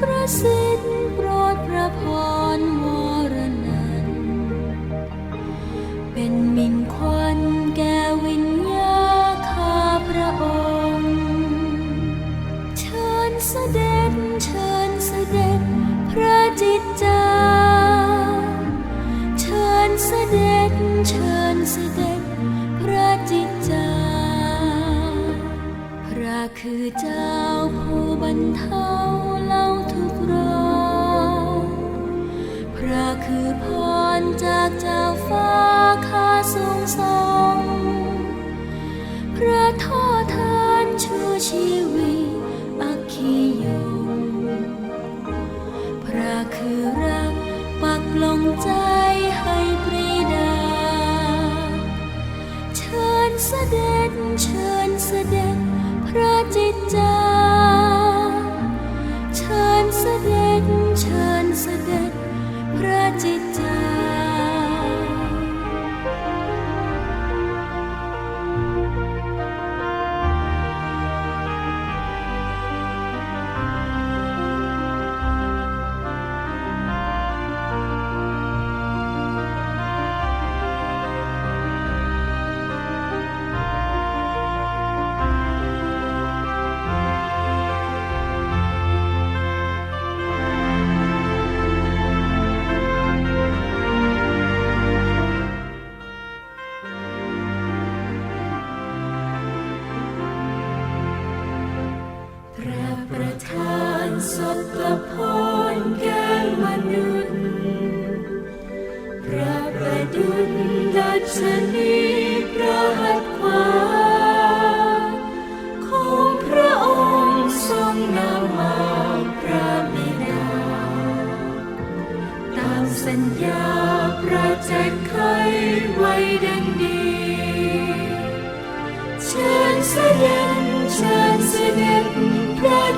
ประสิทธิ์โปรดพระพรวรนัน เป็นมิ่งควันแก่วิญญาคาพระองค์ เชิญเสด็จเชิญเสด็จพระจิตจาเชิญเสด็จเชิญเสด็จพระจิตจาพระคือเจ้าผู้บรรเทา saja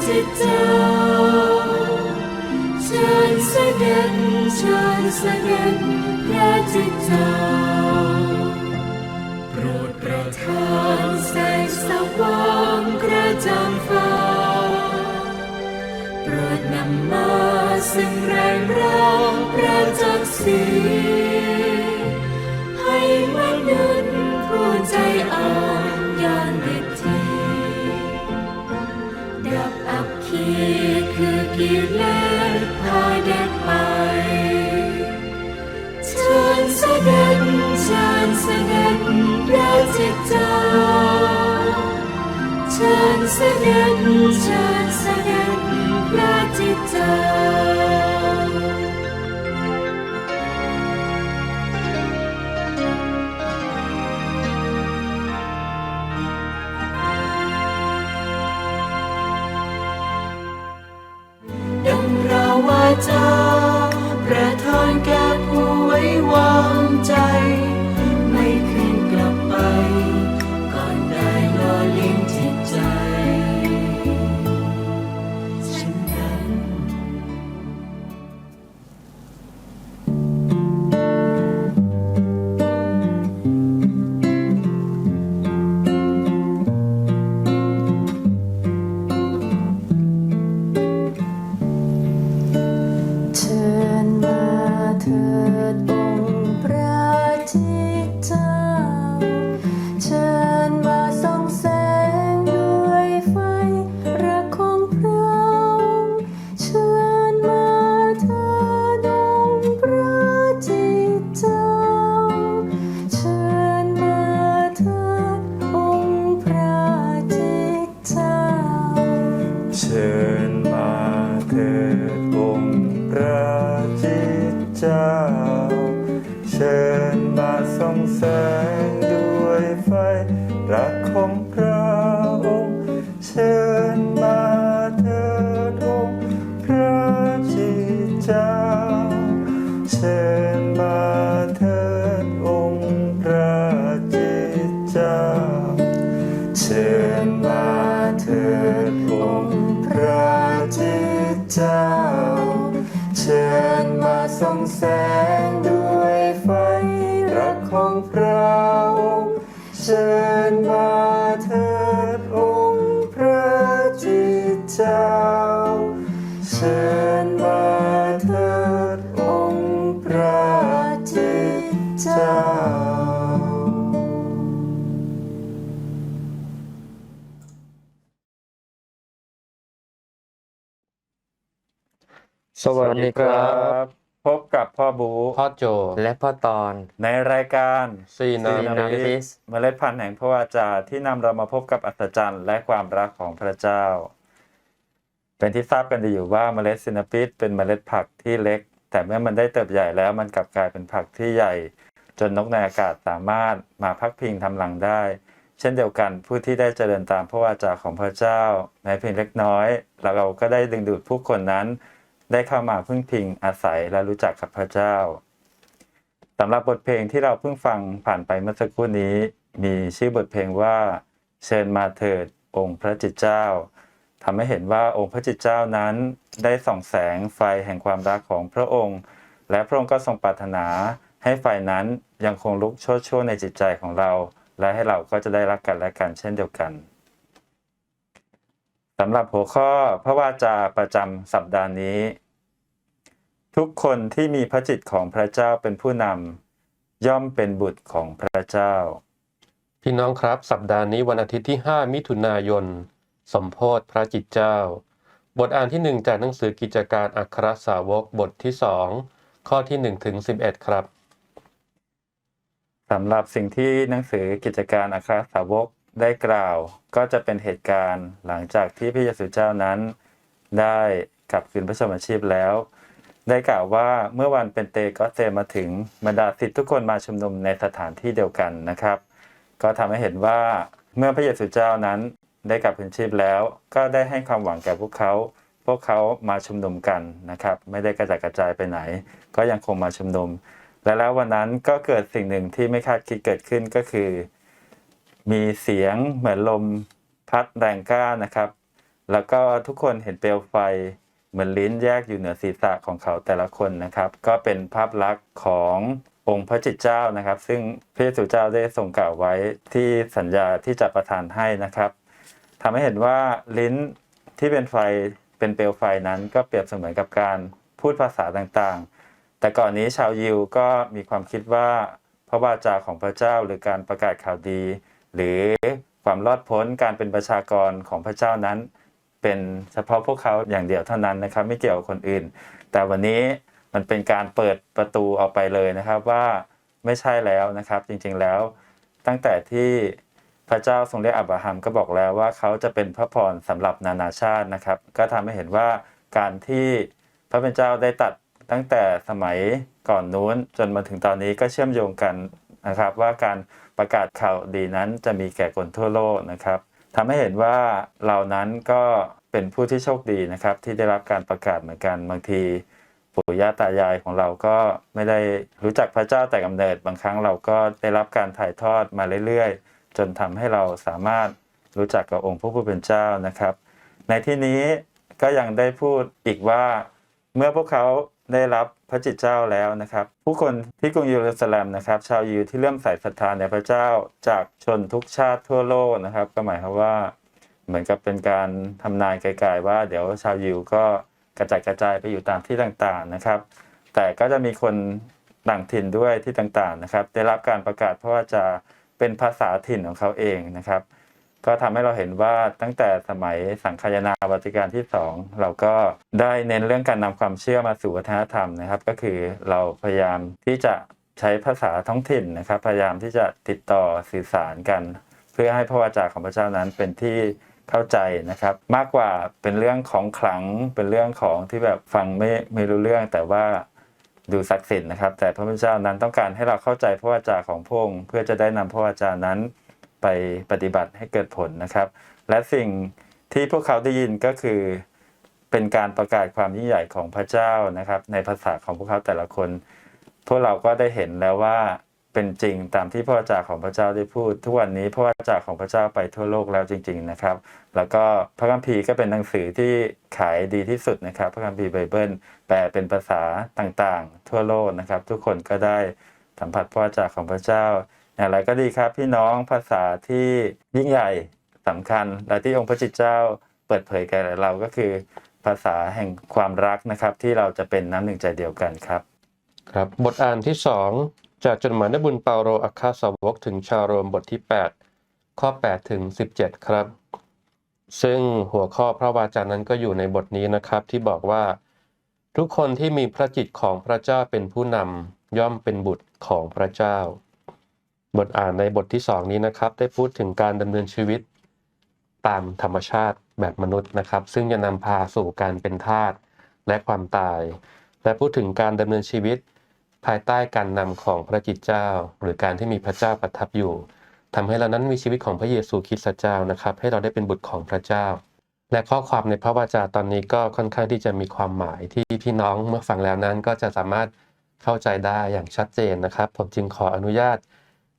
สิตเจ้าเชิญเสด็จเชิญเสด็จพระจิตเจ้าโปรดประทานแสงสว่างกระจ่างฟ้าโปรดนำมาซึ่งแรงร่างประจักษ์สี Let Ciao. เชิญมาเถิดองค์พระจิตเจ้า สวัสดีครับ พบกับพ่อบูพ่อโจและพ่อตอนในรายการซีนาซีนามิมิสสเมล็ดพันธุ์แห่งพระวาจาที่นำเรามาพบกับอัศจรรย์และความรักของพระเจ้า เป็นที่ทราบกันดีอยู่ว่าเมล็ดซินาปิสเป็นเมล็ดผักที่เล็ก แต่เมื่อมันได้เติบใหญ่แล้วมันกลับกลายเป็นผักที่ใหญ่ จนนกในอากาศสามารถมาพักพิงทำรังได้ เช่นเดียวกันผู้ที่ได้เจริญตามพระวาจาของพระเจ้าแม้เพียงเล็กน้อย แล้วเราก็ได้ดึงดูดผู้คนนั้น ได้เข้ามาพึ่งพิงอาศัยและรู้จักกับพระเจ้าสำหรับบทเพลงที่เราเพิ่งฟังผ่านไปเมื่อสักครู่นี้ มีชื่อบทเพลงว่า เชิญมาเถิดองค์พระจิตเจ้า ทำให้เห็นว่าองค์พระจิตเจ้านั้นได้ส่องแสงไฟแห่งความรักของพระองค์ และพระองค์ก็ทรงปรารถนาให้ไฟนั้นยังคงลุกโชดช่วในจิตใจของเรา และให้เราก็จะได้รักกันและกันเช่นเดียวกันสำหรับหัวข้อพระวาจาประจำสัปดาห์นี้ ทุกคนที่มีพระจิตของพระเจ้าเป็นผู้นำย่อมเป็นบุตรของพระเจ้า พี่น้องครับสัปดาห์นี้วันอาทิตย์ที่ 5 มิถุนายน สมโพธพระจิตเจ้า บทอ่านที่ 1 จากหนังสือกิจการอัครสาวกบทที่ 2 ข้อที่1ถึง11 ครับสำหรับสิ่งที่หนังสือกิจการอัครสาวกได้กล่าว ก็จะเป็นเหตุการณ์หลังจากที่พระเยซูเจ้านั้น ได้กลับคืนพระชนมชีพแล้ว ได้กล่าวว่าเมื่อวันเป็นเตก็เซมาถึงบรรดาศิษย์ทุกคนมาชุมนุมในสถานที่เดียวกันนะครับ ก็ทำให้เห็นว่าเมื่อพระเยซูเจ้านั้น ได้กลับคืนชีพแล้ว ก็ได้ให้ความหวังแก่พวกเขา พวกเขามาชุมนุมกันนะครับ ไม่ได้กระจัดกระจายไปไหน ก็ยังคงมาชุมนุม และแล้ววันนั้นก็เกิดสิ่งหนึ่งที่ไม่คาดคิดเกิดขึ้นก็คือ มีเสียงเหมือนลมพัดแรงกล้านะครับ แล้วก็ทุกคนเห็นเปลวไฟเหมือนลิ้นแยกอยู่เหนือศีรษะของเขาแต่ละคนนะครับ ก็เป็นภาพลักษณ์ขององค์พระจิตเจ้านะครับ ซึ่งพระเยซูเจ้าได้ทรงกล่าวไว้ที่สัญญาที่จะประทานให้นะครับ ทำให้เห็นว่าลิ้นที่เป็นไฟเป็นเปลวไฟนั้น ก็เปรียบเสมือนกับการพูดภาษาต่างๆ แต่ก่อนนี้ชาวยิวก็มีความคิดว่าพระวาจาของพระเจ้าหรือการประกาศข่าวดี หรือความรอดพ้นการเป็นประชากรของพระเจ้านั้น เป็นเฉพาะพวกเขาอย่างเดียวเท่านั้นนะครับ ไม่เกี่ยวกับคนอื่น แต่วันนี้มันเป็นการเปิดประตูออกไปเลยนะครับว่าไม่ใช่แล้วนะครับ จริงๆแล้วตั้งแต่ที่ พระเจ้าทรงเรียกอับราฮัมก็บอกแล้วว่าเขาจะเป็นพระพรสำหรับนานาชาตินะครับ ก็ทำให้เห็นว่าการที่พระเป็นเจ้าได้ตัดตั้งแต่สมัยก่อนนู้นจนมาถึงตอนนี้ก็เชื่อมโยงกันนะครับ ว่าการประกาศข่าวดีนั้นจะมีแก่คนทั่วโลกนะครับทำให้เห็นว่าเรานั้นก็เป็นผู้ที่โชคดีนะครับ ที่ได้รับการประกาศเหมือนกันบางทีปู่ย่าตายายของเราก็ไม่ได้รู้จักพระเจ้าแต่กำเนิดบางครั้งเราก็ได้รับการถ่ายทอดมาเรื่อยๆ จนทำให้เราสามารถรู้จักกับองค์พระผู้เป็นเจ้านะครับ ในที่นี้ก็ยังได้พูดอีกว่า เมื่อพวกเขาได้รับพระจิตเจ้าแล้วนะครับ ผู้คนที่กรุงเยรูซาเล็มนะครับ ชาวยิวที่เริ่มใส่ศรัทธาในพระเจ้าจากชนทุกชาติทั่วโลกนะครับ ก็หมายความว่าเหมือนกับเป็นการทำนายไกลๆว่า เดี๋ยวชาวยิวก็กระจายกระจายไปอยู่ตามที่ต่างๆนะครับ แต่ก็จะมีคนต่างถิ่นด้วยที่ต่างๆนะครับ ได้รับการประกาศเพราะว่าจะ เป็นภาษาถิ่นของเขาเองนะครับ ก็ทำให้เราเห็นว่าตั้งแต่สมัยสังคายนาวัติการที่ 2 เราก็ได้เน้นเรื่องการนำความเชื่อมาสู่วัฒนธรรมนะครับ ก็คือเราพยายามที่จะใช้ภาษาท้องถิ่นนะครับ พยายามที่จะติดต่อสื่อสารกัน เพื่อให้พระวจาของพระเจ้านั้นเป็นที่เข้าใจนะครับ มากกว่าเป็นเรื่องของขลังเป็นเรื่องของที่แบบฟังไม่ไม่รู้เรื่องแต่ว่า ดูศักดิ์สิทธิ์นะครับ แต่พระพุทธเจ้านั้นต้องการให้เราเข้าใจพระวจาของพระองค์เพื่อจะได้นำพระวจานั้นไปปฏิบัติให้เกิดผลนะครับ และสิ่งที่พวกเขาได้ยินก็คือเป็นการประกาศความยิ่งใหญ่ของพระเจ้านะครับ ในภาษาของพวกเขาแต่ละคน พวกเราก็ได้เห็นแล้วว่า เป็นจริงตามที่พระวจาของพระเจ้าได้พูด ทุกวันนี้พระวจาของพระเจ้าไปทั่วโลกแล้วจริง ๆนะครับ แล้วก็พระคัมภีร์ก็เป็นหนังสือที่ขายดีที่สุดนะครับ พระคัมภีร์ไบเบิลแปลเป็นภาษาต่างๆ ทั่วโลกนะครับ ทุกคนก็ได้สัมผัสพระวจาของพระเจ้าอย่างไรก็ดีครับพี่น้องภาษาที่ยิ่งใหญ่สำคัญ และที่องค์พระจิตเจ้าเปิดเผยแก่เราก็คือ ภาษาแห่งความรักนะครับ ที่เราจะเป็นน้ำหนึ่งใจเดียวกันครับ ครับบทอ่านที่สอง จากจดหมายนบุญเปาโลอัครสาวกถึงชาวโรมบทที่ 8 ข้อ 8 ถึง 17 ครับ ซึ่งหัวข้อพระวาจานั้นก็อยู่ในบทนี้นะครับที่บอกว่า ทุกคนที่มีพระจิตของพระเจ้าเป็นผู้นำย่อมเป็นบุตรของพระเจ้า บทอ่านในบทที่สองนี้นะครับ ได้พูดถึงการดำเนินชีวิต ตามธรรมชาติแบบมนุษย์นะครับ ซึ่งจะนำพาสู่การเป็นทาสและความตาย และพูดถึงการดำเนินชีวิต ภายใต้การนำของพระจิตเจ้า หรือการที่มีพระเจ้าประทับอยู่ทำให้เรานั้นมีชีวิตของพระเยซูคริสต์เจ้านะครับ ให้เราได้เป็นบุตรของพระเจ้า และข้อความในพระวจาตอนนี้ก็ค่อนข้างที่จะมีความหมายที่พี่น้องเมื่อฟังแล้วนั้นก็จะสามารถเข้าใจได้อย่างชัดเจนนะครับ ผมจึงขออนุญาต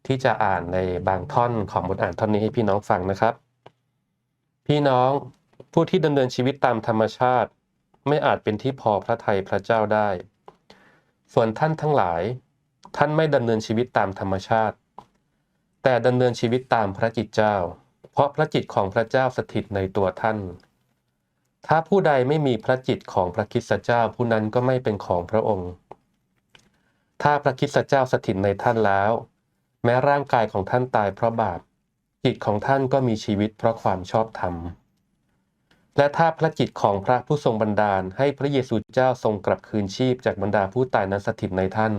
ที่จะอ่านในบางท่อนของบทอ่านท่อนนี้ให้พี่น้องฟังนะครับ พี่น้องผู้ที่ดำเนินชีวิตตามธรรมชาติ ไม่อาจเป็นที่พอพระทัยพระเจ้าได้ ส่วนท่านทั้งหลาย ท่านไม่ดำเนินชีวิตตามธรรมชาติ แต่ดำเนินชีวิตตามพระจิตเจ้า เพราะพระจิตของพระเจ้าสถิตในตัวท่าน ถ้าผู้ใดไม่มีพระจิตของพระคริสเจ้าผู้นั้นก็ไม่เป็นของพระองค์ ถ้าพระคริสเจ้าสถิตในท่านแล้ว แม้ร่างกายของท่านตายเพราะบาปจิตของท่านก็มีชีวิตเพราะความชอบธรรม และถ้าพระจิตของพระผู้ทรงบันดาลให้พระเยซูเจ้าทรงกลับคืนชีพจากบรรดาผู้ตายนั้นสถิตในท่าน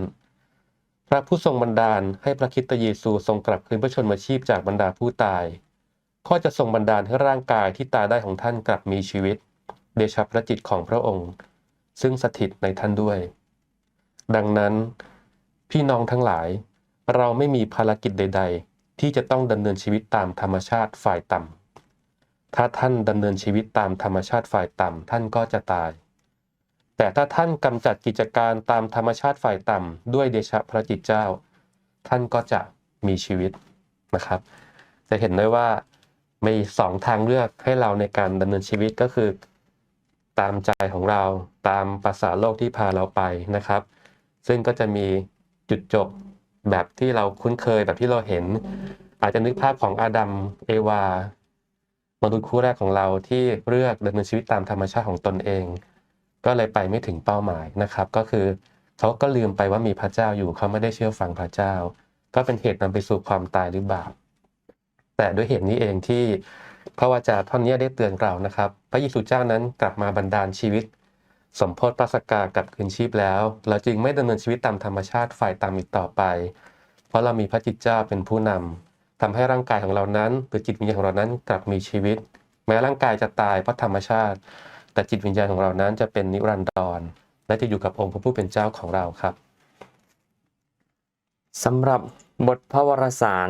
พระผู้ทรงบันดาลให้พระคริสตเยซูทรงกลับคืนพระชนมาชีพจากบรรดาผู้ตายก็จะทรงบันดาลให้ร่างกายที่ตายได้ของท่านกลับมีชีวิต เดชะพระจิตของพระองค์ ซึ่งสถิตในท่านด้วย ดังนั้น พี่น้องทั้งหลาย เราไม่มีภารกิจใด ๆ ที่จะต้องดำเนินชีวิตตามธรรมชาติฝ่ายต่ำ ถ้าท่านดำเนินชีวิตตามธรรมชาติฝ่ายต่ำท่านก็จะตาย แต่ถ้าท่านกำจัดกิจการตามธรรมชาติฝ่ายต่ำด้วยเดชะพระจิตเจ้า ท่านก็จะมีชีวิตนะครับ จะเห็นได้ว่ามีสองทางเลือกให้เราในการดำเนินชีวิตก็คือ ตามใจของเราตามภาษาโลกที่พาเราไปนะครับ ซึ่งก็จะมีจุดจบแบบที่เราคุ้นเคยแบบที่เราเห็น อาจจะนึกภาพของอาดัมเอวา มนุษย์คู่แรกของเราที่เลือกดำเนินชีวิตตามธรรมชาติของตนเอง ก็เลยไปไม่ถึงเป้าหมายนะครับ ก็คือเขาก็ลืมไปว่ามีพระเจ้าอยู่เขาไม่ได้เชื่อฟังพระเจ้า ก็เป็นเหตุนำไปสู่ความตายหรือบาปแต่ด้วยเหตุนี้เองที่พระวจาท่อนนี้ได้เตือนเรานะครับ พระเยซูเจ้านั้นกลับมาบันดาลชีวิต สมโพธิปัสกากลับคืนชีพแล้ว เราจึงไม่ดำเนินชีวิตตามธรรมชาติฝ่ายต่ำอีกต่อไป เพราะเรามีพระจิตเจ้าเป็นผู้นำ ทำให้ร่างกายของเรานั้น หรือจิตวิญญาณของเรานั้นกลับมีชีวิต แม้ร่างกายจะตายเพราะธรรมชาติ แต่จิตวิญญาณของเรานั้นจะเป็นนิรันดรและจะอยู่กับองค์พระผู้เป็นเจ้าของเราครับสำหรับบทพระวรสาร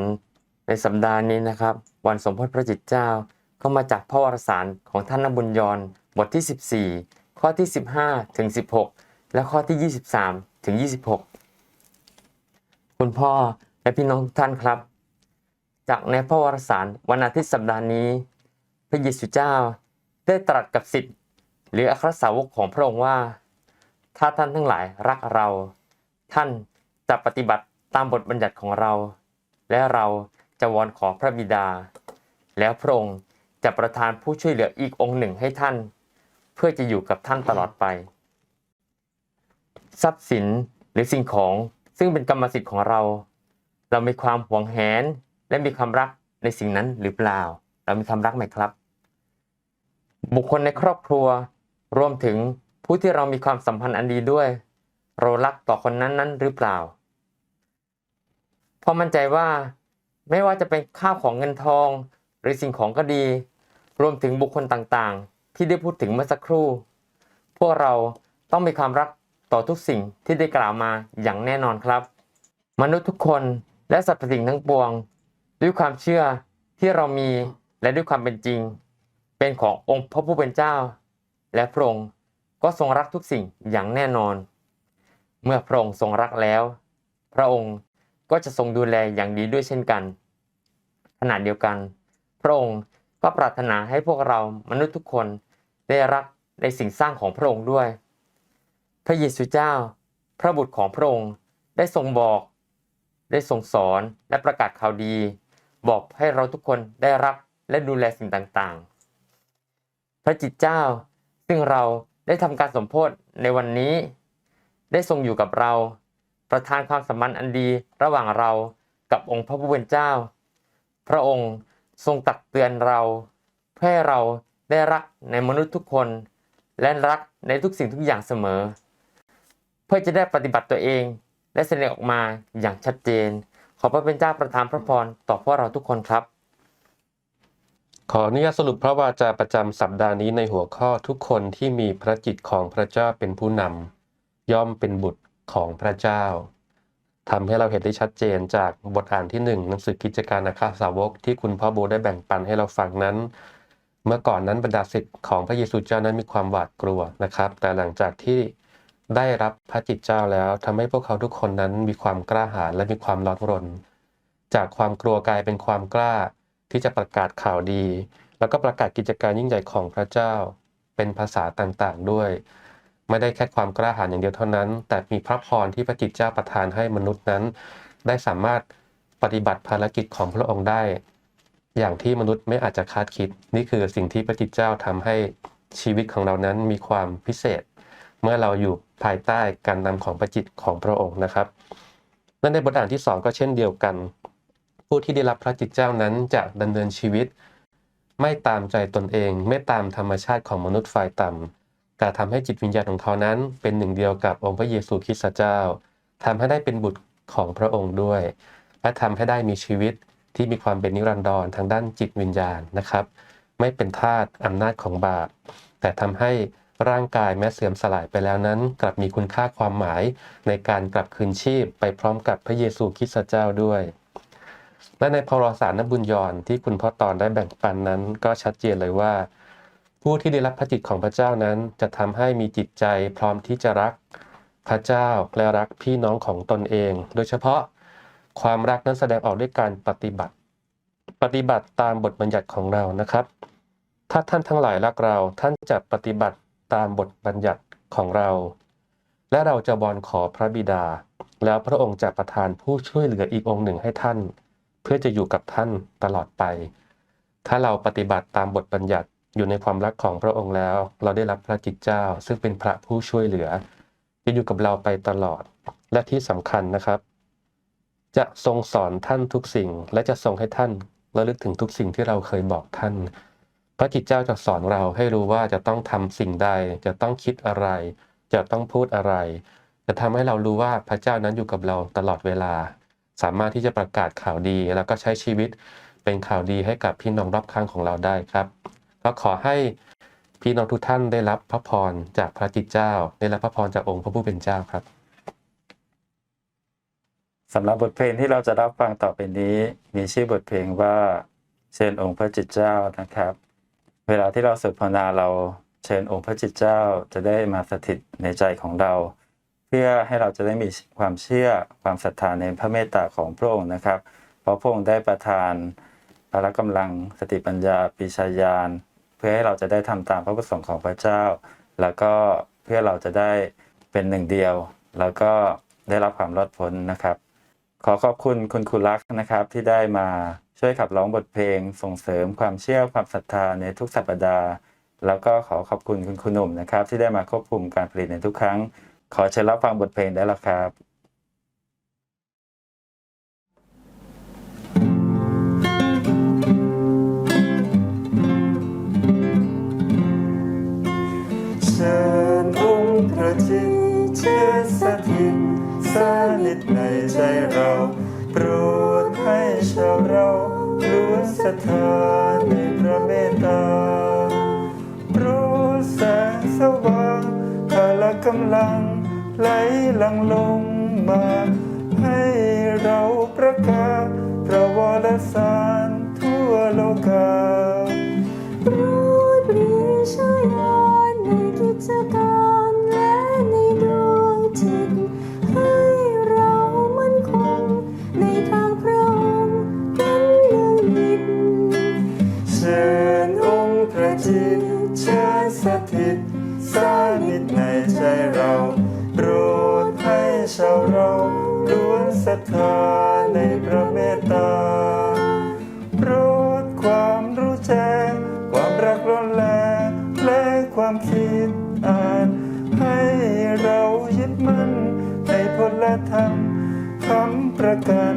ในสัปดาห์นี้นะครับ วันสมโพธิพระจิตเจ้าก็มาจากพระวรสารของท่านนบุญยรบทที่ 14 ข้อที่ 15ถึง16 และข้อที่ 23ถึง26 คุณพ่อและพี่น้องทุกท่านครับ จากในพระวรสารวันอาทิตย์สัปดาห์นี้ พระเยซูเจ้าได้ตรัสกับสิทธิ์หรืออัครสาวกของพระองค์ว่า ถ้าท่านทั้งหลายรักเรา ท่านจะปฏิบัติตามบทบัญญัติของเรา และเราจะวอนขอพระบิดา แล้วพระองค์จะประทานผู้ช่วยเหลืออีกองค์หนึ่งให้ท่าน เพื่อจะอยู่กับท่านตลอดไป ทรัพย์สินหรือสิ่งของซึ่งเป็นกรรมสิทธิ์ของเรา เรามีความหวงแหน และมีความรักในสิ่งนั้นหรือเปล่า เรามีความรักไหมครับ บุคคลในครอบครัว รวมถึงผู้ที่เรามีความสัมพันธ์อันดีด้วย เรารักต่อคนนั้นนั้นหรือเปล่าพราะมั่นใจว่าไม่ว่าจะเป็นข้าวของเงินทอง หรือสิ่งของก็ดี รวมถึงบุคคลต่างๆ ที่ได้พูดถึงเมื่อสักครู่ พวกเราต้องมีความรักต่อทุกสิ่งที่ได้กล่าวมาอย่างแน่นอนครับ มนุษย์ทุกคนและสรรพสิ่งทั้งปวง ด้วยความเชื่อที่เรามีและด้วยความเป็นจริง เป็นขององค์พระผู้เป็นเจ้า และพระองค์ก็ทรงรักทุกสิ่งอย่างแน่นอน เมื่อพระองค์ทรงรักแล้ว พระองค์ก็จะทรงดูแลอย่างดีด้วยเช่นกัน ขณะเดียวกัน พระองค์ก็ปรารถนาให้พวกเรามนุษย์ทุกคนได้รักในสิ่งสร้างของพระองค์ด้วย พระเยซูเจ้า พระบุตรของพระองค์ได้ทรงบอก ได้ทรงสอนและประกาศข่าวดี บอกให้เราทุกคนได้รักและดูแลสิ่งต่างๆ พระจิตเจ้า ซึ่งเราได้ทำการสมโพธิในวันนี้ ได้ทรงอยู่กับเรา ประทานความสัมพันธ์อันดีระหว่างเรากับองค์พระผู้เป็นเจ้า พระองค์ทรงตักเตือนเราเพื่อให้เราได้รักในมนุษย์ทุกคน และรักในทุกสิ่งทุกอย่างเสมอ เพื่อจะได้ปฏิบัติตัวเองและแสดงออกมาอย่างชัดเจน ขอพระเป็นเจ้าประทานพระพรต่อพวกเราทุกคนครับ ขออนุญาตสรุปพระวาจาประจำสัปดาห์นี้ในหัวข้อทุกคนที่มีพระจิตของพระเจ้าเป็นผู้นำย่อมเป็นบุตรของพระเจ้าทำให้เราเห็นได้ชัดเจนจากบทอ่านที่หนึ่งหนังสือกิจการอาคาสาวกที่คุณพ่อโบได้แบ่งปันให้เราฟังนั้น เมื่อก่อนนั้นบรรดาศิษย์ของพระเยซูเจ้านั้นมีความหวาดกลัวนะครับ แต่หลังจากที่ ได้รับพระจิตเจ้าแล้วทำให้พวกเขาทุกคนนั้นมีความกล้าหาญและมีความร้อนรน จากความกลัวกลายเป็นความกล้าที่จะประกาศข่าวดี แล้วก็ประกาศกิจการยิ่งใหญ่ของพระเจ้า เป็นภาษาต่างๆด้วย ไม่ได้แค่ความกล้าหาญอย่างเดียวเท่านั้น แต่มีพระพรที่พระจิตเจ้าประทานให้มนุษย์นั้น ได้สามารถปฏิบัติภารกิจของพระองค์ได้ อย่างที่มนุษย์ไม่อาจจะคาดคิด นี่คือสิ่งที่พระจิตเจ้าทำให้ชีวิตของเรานั้นมีความพิเศษ เมื่อเราอยู่ ภายใต้การนำของพระจิตของพระองค์นะครับและในบทอ่านที่สองก็เช่นเดียวกัน ผู้ที่ได้รับพระจิตเจ้านั้นจะดำเนินชีวิต ไม่ตามใจตนเอง ไม่ตามธรรมชาติของมนุษย์ฝ่ายต่ำแต่ทำให้จิตวิญญาณของเขานั้น เป็นหนึ่งเดียวกับองค์พระเยซูคริสต์เจ้าทำให้ได้เป็นบุตรของพระองค์ด้วย และทำให้ได้มีชีวิตที่มีความเป็นนิรันดรทางด้านจิตวิญญาณนะครับ ไม่เป็นทาสอำนาจของบาปแต่ทำให้ ร่างกายแม้เสื่อมสลายไปแล้วนั้น กลับมีคุณค่าความหมาย ในการกลับคืนชีพไปพร้อมกับพระเยซูคริสต์เจ้าด้วยและในพรสารนบุญยอนที่คุณพ่อตอนได้แบ่งปันนั้น ก็ชัดเจนเลยว่า ผู้ที่ได้รับพระจิตของพระเจ้านั้นจะทำให้มีจิตใจพร้อมที่จะรักพระเจ้าและรักพี่น้องของตนเอง โดยเฉพาะความรักนั้นแสดงออกด้วยการปฏิบัติ ปฏิบัติตามบทบัญญัติของเรานะครับ ถ้าท่านทั้งหลายรักเราท่านจะปฏิบัติ ตามบทบัญญัติของเรา และเราจะบอนขอพระบิดา แล้วพระองค์จะประทานผู้ช่วยเหลืออีกองค์หนึ่งให้ท่าน เพื่อจะอยู่กับท่านตลอดไป ถ้าเราปฏิบัติตามบทบัญญัติอยู่ในความรักของพระองค์แล้ว เราได้รับพระจิตเจ้า ซึ่งเป็นพระผู้ช่วยเหลือจะอยู่กับเราไปตลอด และที่สำคัญนะครับ จะทรงสอนท่านทุกสิ่ง และจะทรงให้ท่านระลึกถึงทุกสิ่งที่เราเคยบอกท่าน พระจิตเจ้าจะสอนเราให้รู้ว่าจะต้องทำสิ่งใด จะต้องคิดอะไร จะต้องพูดอะไร จะทำให้เรารู้ว่าพระเจ้านั้นอยู่กับเราตลอดเวลา สามารถที่จะประกาศข่าวดี แล้วก็ใช้ชีวิตเป็นข่าวดีให้กับพี่น้องรอบข้างของเราได้ครับ ก็ขอให้พี่น้องทุกท่านได้รับพระพรจากพระจิตเจ้า ได้รับพระพรจากองค์พระผู้เป็นเจ้าครับสำหรับบทเพลงที่เราจะรับฟังต่อไปนี้ มีชื่อบทเพลงว่าเชิญองค์พระจิตเจ้านะครับ เวลาที่เราสวดภาวนาเราเชิญองค์พระจิตเจ้าจะได้มาสถิตในใจของเรา เพื่อให้เราจะได้มีความเชื่อความศรัทธาในพระเมตตาของพระองค์นะครับ เพราะพระองค์ได้ประทานพละกำลังสติปัญญาปีชาญาณเพื่อให้เราจะได้ทำตามพระประสงค์ของพระเจ้า แล้วก็เพื่อเราจะได้เป็นหนึ่งเดียว แล้วก็ได้รับความรอดพ้นนะครับ ขอขอบคุณคุณครูลักษ์นะครับที่ได้มาช่วยขับร้องบทเพลง ส่งเสริมความเชื่อความศรัทธาในทุกสัปดาห์ แล้วก็ขอขอบคุณคุณครูหนุ่มนะครับ ที่ได้มาควบคุมการผลิตในทุกครั้ง ขอเชิญรับฟังบทเพลงได้แล้วครับเชิญองค์พระจิตเชิญสถิตสนิทใน ใจเราโปรดให้ชาวเราล้วนศรัทธาในพระเมตตาโปรดแสงสว่างพละกำลังไหลหลังลงมา ให้เราประกาศพระวรสาร ทาในพระเมตตาโปรดความรู้แจ้ง ความรักร้อนแรงและความคิดอ่าน ให้เรายึดมั่นในพลธรรมคำประกัน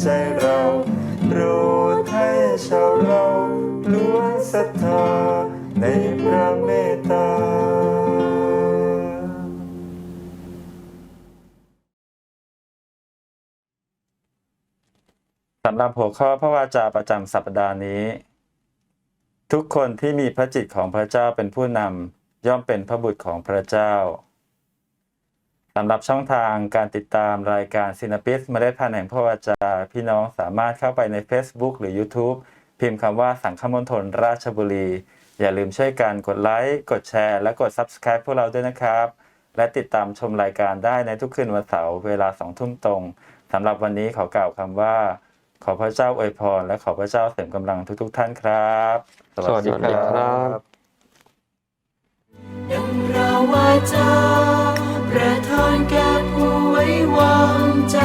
ใจเราโปรดให้ชาวเราล้วนศรัทธาในพระเมตตาสำหรับหัวข้อพระวาจาประจำสัปดาห์นี้ ทุกคนที่มีพระจิตของพระเจ้าเป็นผู้นำย่อมเป็นพระบุตรของพระเจ้า สำหรับช่องทางการติดตามรายการซินาปิสเมล็ดพันธุ์แห่งพระวาจา พี่น้องสามารถเข้าไปใน Facebook หรือ YouTube พิมพ์คำว่าสังฆมณฑลราชบุรี อย่าลืมช่วยกันกดไลค์ กดแชร์ และกด Subscribe พวกเราด้วยนะครับ และติดตามชมรายการได้ในทุกคืนวันเสาร์เวลาสองทุ่มตรงสำหรับวันนี้ขอกล่าวคำว่า ขอพระเจ้าอวยพร และขอพระเจ้าเสริมกำลังทุก ๆ ท่านครับ สวัสดีครับดังพระวาจา ประทานแก่ผู้ไว้วางใจ